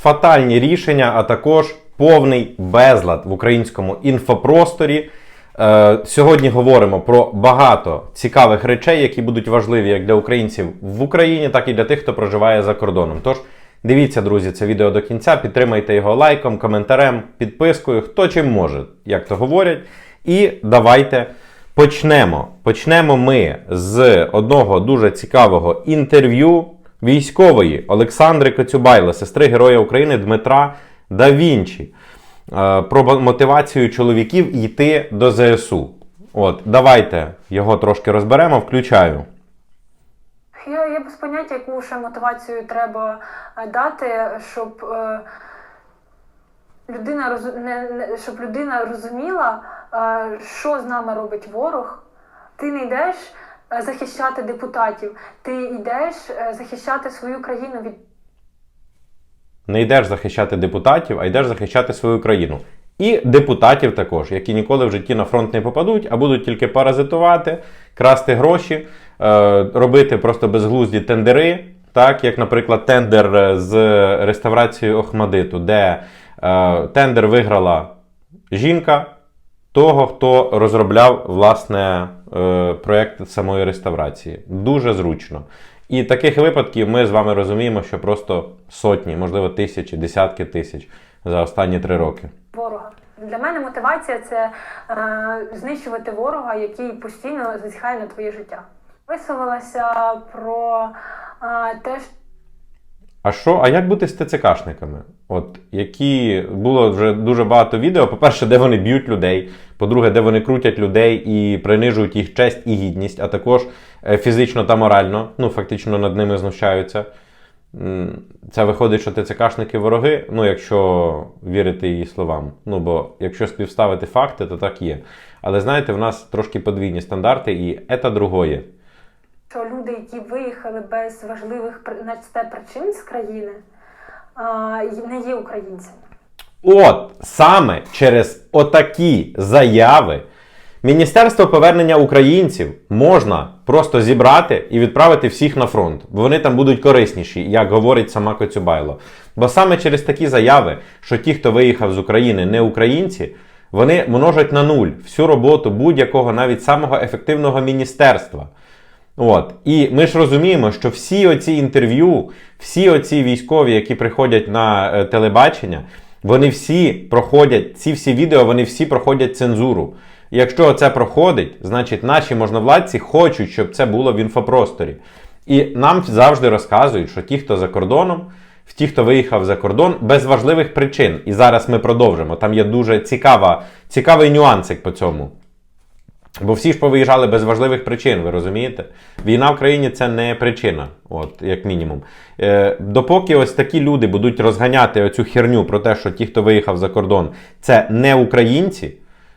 фатальні рішення, а також повний безлад в українському інфопросторі. Е, Сьогодні говоримо про багато цікавих речей, які будуть важливі як для українців в Україні, так і для тих, хто проживає за кордоном. Тож дивіться, друзі, це відео до кінця. Підтримайте його лайком, коментарем, підпискою, хто чим може, як то говорять. І давайте почнемо. Почнемо ми з одного дуже цікавого інтерв'ю військової Олександри Коцюбайло, сестри Героя України Дмитра Да Вінчі. Е, Про мотивацію чоловіків йти до ЗСУ. От, давайте його трошки розберемо, включаю. Я, я без поняття, яку ще мотивацію треба е, дати, щоб е, людина роз, не, не, щоб людина розуміла, е, що з нами робить ворог. Ти не йдеш захищати депутатів, ти йдеш е, захищати свою країну від Не йдеш захищати депутатів, а йдеш захищати свою країну. І депутатів також, які ніколи в житті на фронт не попадуть, а будуть тільки паразитувати, красти гроші, е, робити просто безглузді тендери, так як, наприклад, тендер е, з реставрацією Охмадиту, де е, тендер виграла жінка того, хто розробляв власне е, проєкт самої реставрації. Дуже зручно. І таких випадків ми з вами розуміємо, що просто сотні, можливо, тисячі, десятки тисяч за останні три роки. ворога. Для мене мотивація це е, знищувати ворога, який постійно зазіхає на твоє життя. Висловилася про е, те, А що, а як бути з ТЦКшниками? От які було вже дуже багато відео. По-перше, де вони б'ють людей. По-друге, де вони крутять людей і принижують їх честь і гідність, а також е, фізично та морально, ну фактично над ними знущаються. Це виходить, що ТЦКшники вороги, ну якщо вірити її словам. Ну бо якщо співставити факти, то так є. Але знаєте, в нас трошки подвійні стандарти, і це другое. Що люди, які виїхали без важливих причин з країни, не є українцями. От саме через отакі заяви Міністерство повернення українців можна просто зібрати і відправити всіх на фронт, бо вони там будуть корисніші, як говорить сама Коцюбайло. Бо саме через такі заяви, що ті, хто виїхав з України, не українці, вони множать на нуль всю роботу будь-якого навіть самого ефективного міністерства. От. І ми ж розуміємо, що всі оці інтерв'ю, всі оці військові, які приходять на е, телебачення, вони всі проходять, ці всі відео, вони всі проходять цензуру. І якщо це проходить, значить наші можновладці хочуть, щоб це було в інфопросторі. І нам завжди розказують, що ті, хто за кордоном, ті, хто виїхав за кордон, без важливих причин. І зараз ми продовжимо. Там є дуже цікава, цікавий нюансик по цьому. Бо всі ж повиїжджали без важливих причин, ви розумієте? Війна в країні це не причина, от як мінімум. Е, допоки ось такі люди будуть розганяти оцю херню про те, що ті, хто виїхав за кордон, це не українці,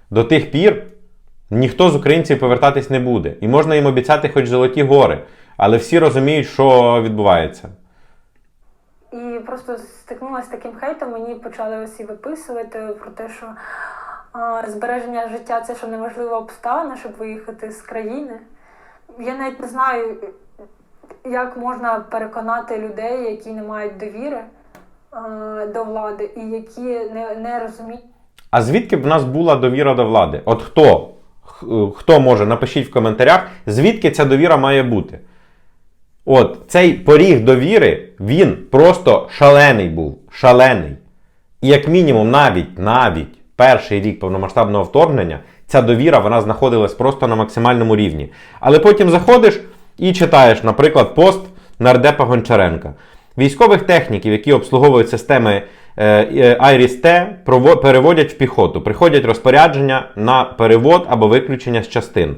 до тих пір ніхто з українців повертатись не буде. І можна їм обіцяти хоч золоті гори, але всі розуміють, що відбувається. І просто стикнулася з таким хейтом, мені почали ось і виписувати про те, що збереження життя це що неважлива обставина, щоб виїхати з країни. Я навіть не знаю, як можна переконати людей, які не мають довіри до влади і які не, не розуміють. А звідки б в нас була довіра до влади? От хто? Е, Хто може, напишіть в коментарях, звідки ця довіра має бути. От цей поріг довіри, він просто шалений був. Шалений. І як мінімум, навіть, навіть перший рік повномасштабного вторгнення, ця довіра вона знаходилась просто на максимальному рівні. Але потім заходиш і читаєш, наприклад, пост нардепа Гончаренка. Військових техніків, які обслуговують системи е, IRIS-T, переводять в піхоту. Приходять розпорядження на перевод або виключення з частин.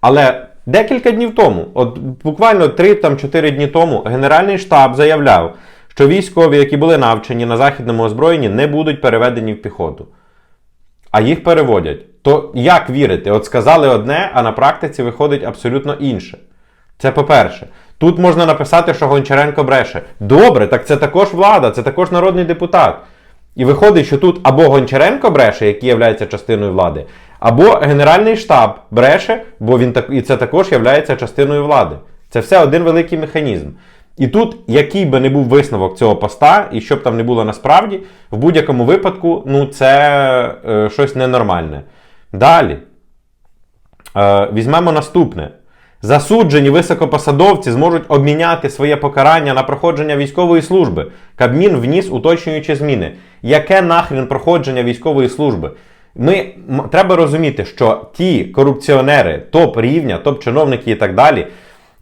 Але декілька днів тому, от буквально 3-4 дні тому, Генеральний штаб заявляв, що військові, які були навчені на західному озброєнні, не будуть переведені в піхоту. А їх переводять. То як вірити? От сказали одне, а на практиці виходить абсолютно інше. Це по-перше. Тут можна написати, що Гончаренко бреше. Добре, так це також влада, це також народний депутат. І виходить, що тут або Гончаренко бреше, який є частиною влади, або Генеральний штаб бреше, бо він так і це також є частиною влади. Це все один великий механізм. І тут, який би не був висновок цього поста, і що б там не було насправді, в будь-якому випадку, ну це е, щось ненормальне. Далі. Е, візьмемо наступне. Засуджені високопосадовці зможуть обміняти своє покарання на проходження військової служби. Кабмін вніс уточнюючі зміни. Яке нахрен проходження військової служби? Ми треба розуміти, що ті корупціонери топ рівня, топ чиновники і так далі,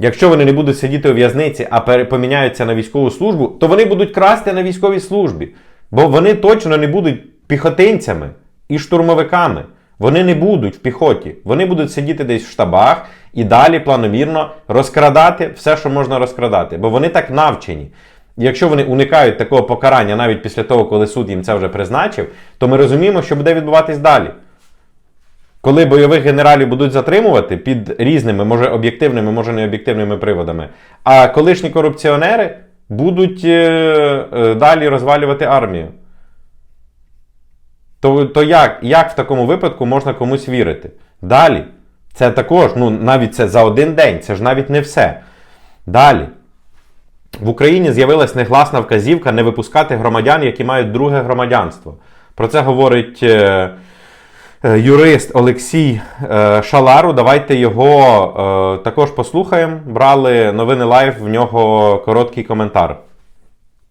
якщо вони не будуть сидіти у в'язниці, а поміняються на військову службу, то вони будуть красти на військовій службі. Бо вони точно не будуть піхотинцями і штурмовиками. Вони не будуть в піхоті. Вони будуть сидіти десь в штабах і далі планомірно розкрадати все, що можна розкрадати. Бо вони так навчені. Якщо вони уникають такого покарання навіть після того, коли суд їм це вже призначив, то ми розуміємо, що буде відбуватись далі. Коли бойових генералів будуть затримувати під різними, може об'єктивними, може не об'єктивними приводами, а колишні корупціонери будуть е, е, далі розвалювати армію. То, то як, як в такому випадку можна комусь вірити? Далі. Це також, ну навіть це за один день, це ж навіть не все. Далі. В Україні з'явилась негласна вказівка не випускати громадян, які мають друге громадянство. Про це говорить е, юрист Олексій е, Шалару. Давайте його е, також послухаємо. Брали новини лайв, в нього короткий коментар.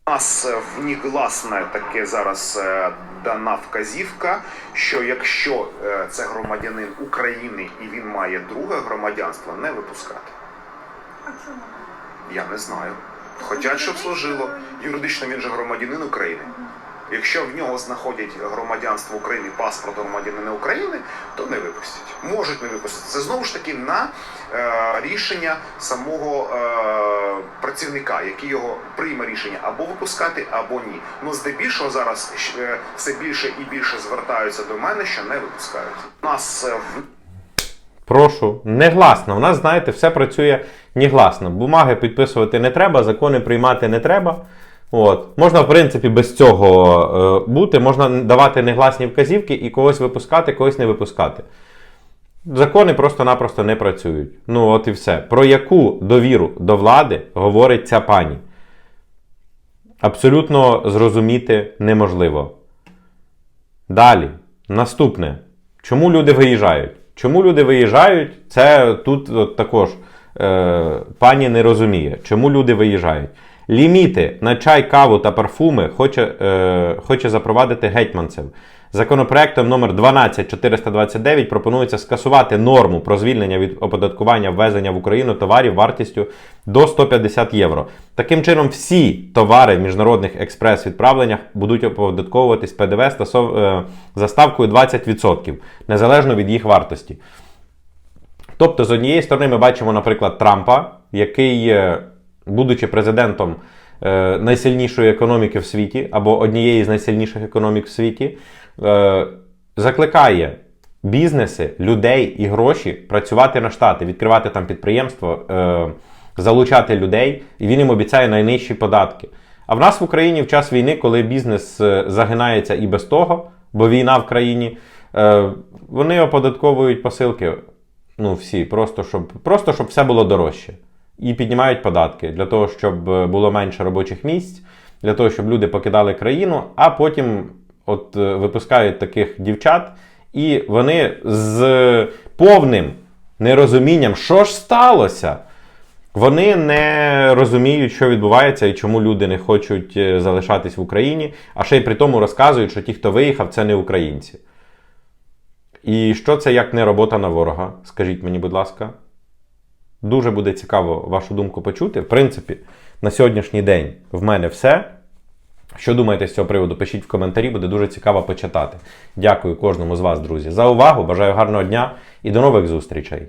У нас е, внігласне таке зараз е, дана вказівка, що якщо е, це громадянин України і він має друге громадянство, не випускати. А чому? Я не знаю. Хотять, щоб служило. Юридично він же громадянин України. Якщо в нього знаходять громадянство України, паспорт громадянина України, то не випустять. Можуть не випустити. Це знову ж таки на е, рішення самого е, працівника, який його прийме рішення або випускати, або ні. Ну здебільшого зараз е, все більше і більше звертаються до мене, що не випускають. У нас е, в Прошу, негласно. У нас, знаєте, все працює негласно. Бумаги підписувати не треба, закони приймати не треба. От. Можна, в принципі, без цього е, бути, можна давати негласні вказівки і когось випускати, когось не випускати. Закони просто-напросто не працюють. Ну, от і все. Про яку довіру до влади говорить ця пані? Абсолютно зрозуміти неможливо. Далі. Наступне. Чому люди виїжджають? Чому люди виїжджають? Це тут от також е, пані не розуміє, чому люди виїжджають. Ліміти на чай, каву та парфуми хоче, е, хоче запровадити гетьманцев. Законопроектом номер 12429 пропонується скасувати норму про звільнення від оподаткування ввезення в Україну товарів вартістю до 150 євро. Таким чином, всі товари в міжнародних експрес-відправленнях будуть оподатковуватись ПДВ стосов, е, за ставкою 20%, незалежно від їх вартості. Тобто, з однієї сторони, ми бачимо, наприклад, Трампа, який, е, будучи президентом е, найсильнішої економіки в світі, або однієї з найсильніших економік в світі, е, закликає бізнеси, людей і гроші працювати на штати, відкривати там підприємство, е, залучати людей, і він їм обіцяє найнижчі податки. А в нас в Україні в час війни, коли бізнес загинається і без того, бо війна в країні, вони оподатковують посилки. Ну, всі, просто щоб, просто щоб все було дорожче. І піднімають податки для того, щоб е, було менше робочих місць, для того, щоб люди покидали країну, а потім от е, випускають таких дівчат, і вони з повним нерозумінням, що ж сталося, вони не розуміють, що відбувається і чому люди не хочуть е, залишатись в Україні, а ще й при тому розказують, що ті, хто виїхав, це не українці. І що це як не робота на ворога? Скажіть мені, будь ласка. Дуже буде цікаво вашу думку почути. В принципі, на сьогоднішній день в мене все. Що думаєте з цього приводу? Пишіть в коментарі, буде дуже цікаво почитати. Дякую кожному з вас, друзі, за увагу. Бажаю гарного дня і до нових зустрічей!